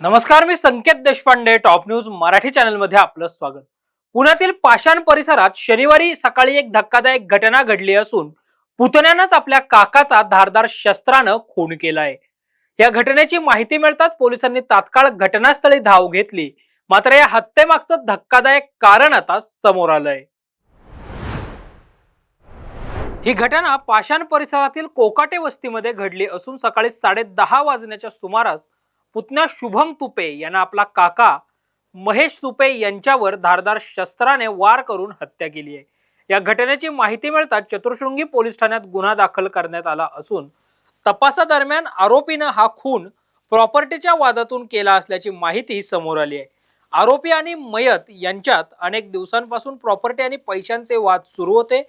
नमस्कार मी Sanket Deshpande top news Marathi चॅनलमध्ये आपलं स्वागत. पुण्यातील पाषाण परिसरात शनिवारी सकाळी एक धक्कादायक घटना घडली असून पुतण्यानंच आपल्या काकाचा धारदार शस्त्रानं खून केलाय. या घटनेची माहिती मिळताच पोलिसांनी तात्काळ घटनास्थळी धाव घेतली. मात्र या हत्येमागचं धक्कादायक कारण आता समोर आलंय. ही घटना पाषाण परिसरातील कोकाटे वस्तीमध्ये घडली असून सकाळी साडे दहा वाजण्याच्या सुमारास पुतण्या शुभम तुपे यांना आपला काका महेश तुपे यांच्यावर धारदार शस्त्राने वार करून हत्या केली आहे. या घटनेची माहिती मिळताच चतुर्शृंगी पोलीस ठाण्यात गुन्हा दाखल करण्यात आला असून तपासादरम्यान आरोपीनं हा खून प्रॉपर्टीच्या वादातून केला असल्याची माहिती समोर आली आहे. आरोपी आणि मयत यांच्यात अनेक दिवसांपासून प्रॉपर्टी आणि पैशांचे वाद सुरू होते.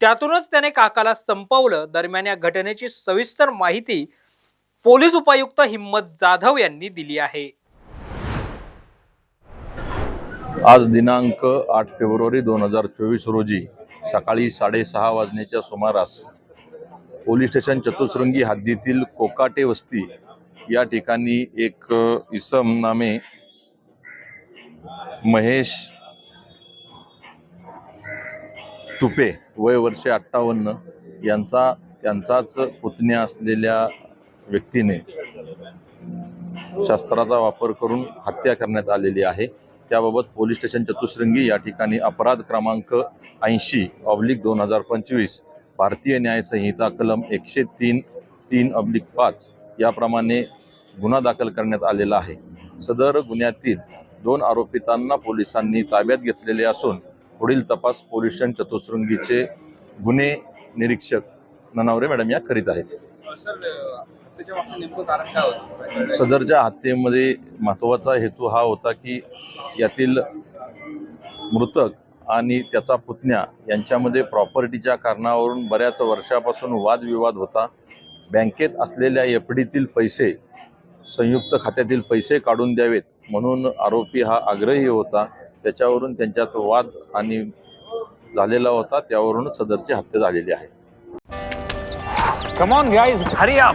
त्यातूनच त्याने काकाला संपवलं. दरम्यान या घटनेची सविस्तर माहिती पोलीस उपायुक्त हिम्मत जाधव यांनी दिली आहे. आज दिनांक आठ फेब्रुवारी दोन हजार चोवीस रोजी सकाळी साडेसहा वाजण्याच्या सुमारास पोलीस स्टेशन चतुसृंगी हद्दीतील कोकाटे वस्ती या ठिकाणी एक इसम नामे महेश तुपे वय वर्षे अठ्ठावन्न यांचा त्यांचाच पुतण्या असलेल्या व्यक्तीने शस्त्राचा वापर करून हत्या करण्यात आलेली आहे. त्याबाबत पोलीस स्टेशन चतुश्रृंगी या ठिकाणी अपराध क्रमांक ऐंशी ऑब्लिक दोन हजार पंचवीस भारतीय न्यायसंहिता कलम एकशे तीन तीन ऑब्लिक पाच याप्रमाणे गुन्हा दाखल करण्यात आलेला आहे. सदर गुन्ह्यातील दोन आरोपितांना पोलिसांनी ताब्यात घेतलेले असून पुढील तपास पोलीस स्टेशन चतुश्रृंगीचे गुन्हे निरीक्षक ननावरे मॅडम या करीत आहेत. सर त्याच्या मागचं नेमकं कारण काय होतं? सदरच्या हत्येमध्ये महत्त्वाचा हेतू हा होता की यातील मृतक आणि त्याचा पुतण्या यांच्यामध्ये प्रॉपर्टीच्या कारणावरून बऱ्याच वर्षापासून वादविवाद होता. बँकेत असलेल्या एफ डीतील पैसे संयुक्त खात्यातील पैसे काढून द्यावेत म्हणून आरोपी हा आग्रही होता. त्याच्यावरून त्यांच्यात वाद आणि झालेला होता. त्यावरून सदरची हत्या झालेली आहे. कम ऑन गाइस हरी आप